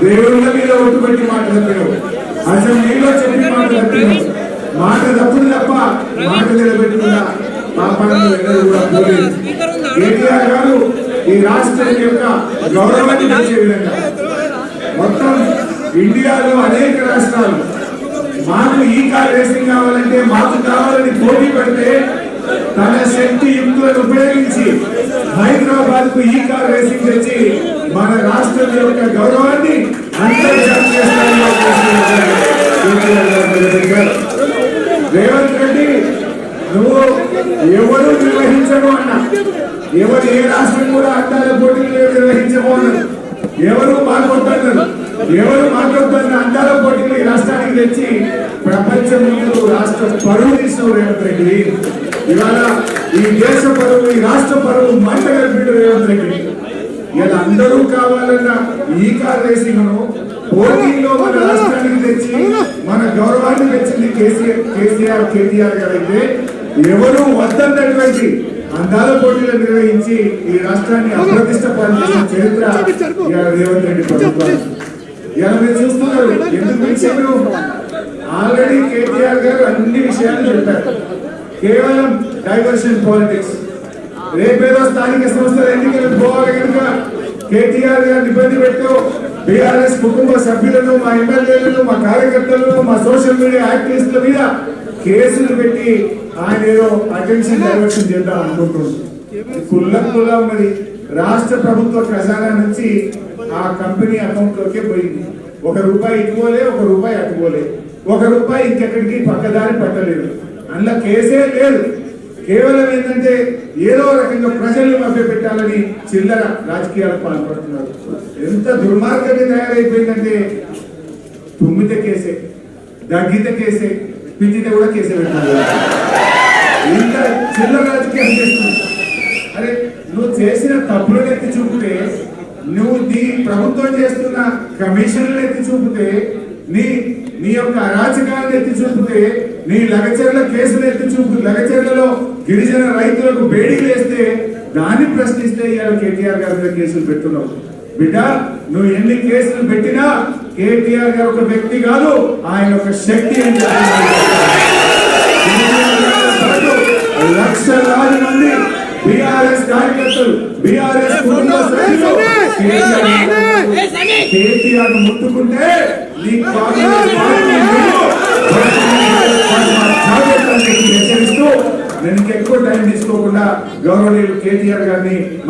దేవుళ్ళ మీద ఒట్టు పెట్టి మాట అసలు అసెంబ్లీలో చెప్పి మాట మాట తప్పుడు తప్ప మాట నిలబెట్టుకున్న పాపాలను ఎన్నడూ కూడా పోలేదు. కేటీఆర్ గారు ఈ రాష్ట్రం యొక్క గౌరవాన్ని పెంచే విధంగా మొత్తం ఇండియాలో అనేక రాష్ట్రాలు మాకు ఈ కార్ రేసింగ్ కావాలంటే మాకు కావాలని పోటీ పడితే తన శక్తి యుక్తులను ఉపయోగించి హైదరాబాద్కు ఈ కార్ రేసింగ్ తెచ్చి మన రాష్ట్రం యొక్క గౌరవం అంతర్జాతీయ స్థాయిలో తీసుకెళ్ళారు. రేవంత్ రెడ్డి నువ్వు ఎవరు నిర్వహించను అన్న. ఎవరు ఏ రాష్ట్రం కూడా అడ్డాల పోటీలు నిర్వహించము అన్నారు ఎవరు మాట్లాడుతున్నారు ఎవరు మాట్లాడుతున్న అడ్డాల పోటీలు ఈ రాష్ట్రానికి తెచ్చి ప్రపంచం ముందు రాష్ట్ర పరువు తీసిన రేవంత్ రెడ్డి. ఇవాళ ఈ దేశ పరువు ఈ రాష్ట్ర పరువు మంట కలిపిడు రేవంత్ రెడ్డి. ఇలా అందరూ కావాలన్న ఈ కార్ రేసింగ్ పోటీలో మన రాష్ట్రానికి తెచ్చి మన గౌరవాన్ని తెచ్చింది కేసీఆర్ కేసీఆర్ కేటీఆర్ గారైతే ఎవరు వద్దన్నటువంటి అందాల పోటీలు నిర్వహించి ఈ రాష్ట్రాన్ని అప్రతిష్ట పాల్చేసిన చరిత్ర రేవంత్ రెడ్డి ప్రభుత్వం ఇలా మీరు చూస్తున్నారు ఎందుకు పిలిచారు? ఆల్రెడీ కేటీఆర్ గారు అన్ని విషయాలు చెప్పారు. కేవలం డైవర్షన్ పాలిటిక్స్. రేపేదో స్థానిక సంస్థల ఎన్నికలు పోవాలి కనుక కేటీఆర్ గారిని ఇబ్బంది పెట్టు బీఆర్ఎస్ కుటుంబ సభ్యులను మా ఎమ్మెల్యేలను మా కార్యకర్తలను మా సోషల్ మీడియా యాక్టివిస్టుల మీద కేసులు పెట్టి ఆయన ఏదో అటెన్షన్ డైవర్షన్ చేద్దాం అనుకుంటున్నారు. కుల్ల ఉన్నది. రాష్ట్ర ప్రభుత్వ ఖజానా నుంచి ఆ కంపెనీ అకౌంట్ లోకే పోయింది. ఒక రూపాయి ఇటుపోలే ఒక రూపాయి అటుకోలే ఒక రూపాయి ఇంకెక్కడికి పక్కదారి పట్టలేదు. అందులో కేసే లేదు. కేవలం ఏంటంటే ఏదో రకంగా ప్రజల్ని మభ్య పెట్టాలని చిల్లర రాజకీయాలు పాల్పడుతున్నారు. ఎంత దుర్మార్గంగా తయారైపోయిందంటే తుమ్మితే కేసే దగ్గితే కేసే పిచ్చితే కూడా కేసే పెట్టాలి. ఇంత చిల్లర రాజకీయం చేస్తున్నారు. అరే నువ్వు చేసిన తప్పులను ఎత్తి చూపితే నువ్వు నీ ప్రభుత్వం చేస్తున్న కమిషన్లు ఎత్తి చూపితే నీ నీ యొక్క అరాచకాలను ఎత్తి చూపితే నీ లగచర్ల కేసులు ఎత్తి చూపు లగచర్లలో గిరిజన రైతులకు బేడీలు వేస్తే దాన్ని ప్రశ్నిస్తే ఇవాళ కేటీఆర్ గారి మీద కేసులు పెట్టున్నావు బిడ్డ నువ్వు ఎన్ని కేసులు పెట్టినా కేటీఆర్ గారు ఒక వ్యక్తి కాదు ఆయన ఒక శక్తి అని. లక్షలాది మంది బీఆర్ఎస్ కార్యకర్తలు బీఆర్ఎస్ కుటుంబ సభ్యులు కేటీఆర్ ముట్టుకుంటే నీ హెచ్చరిస్తూ నేను టైం తీసుకోకుండా గౌరవనీయులు కేటీఆర్ గారిని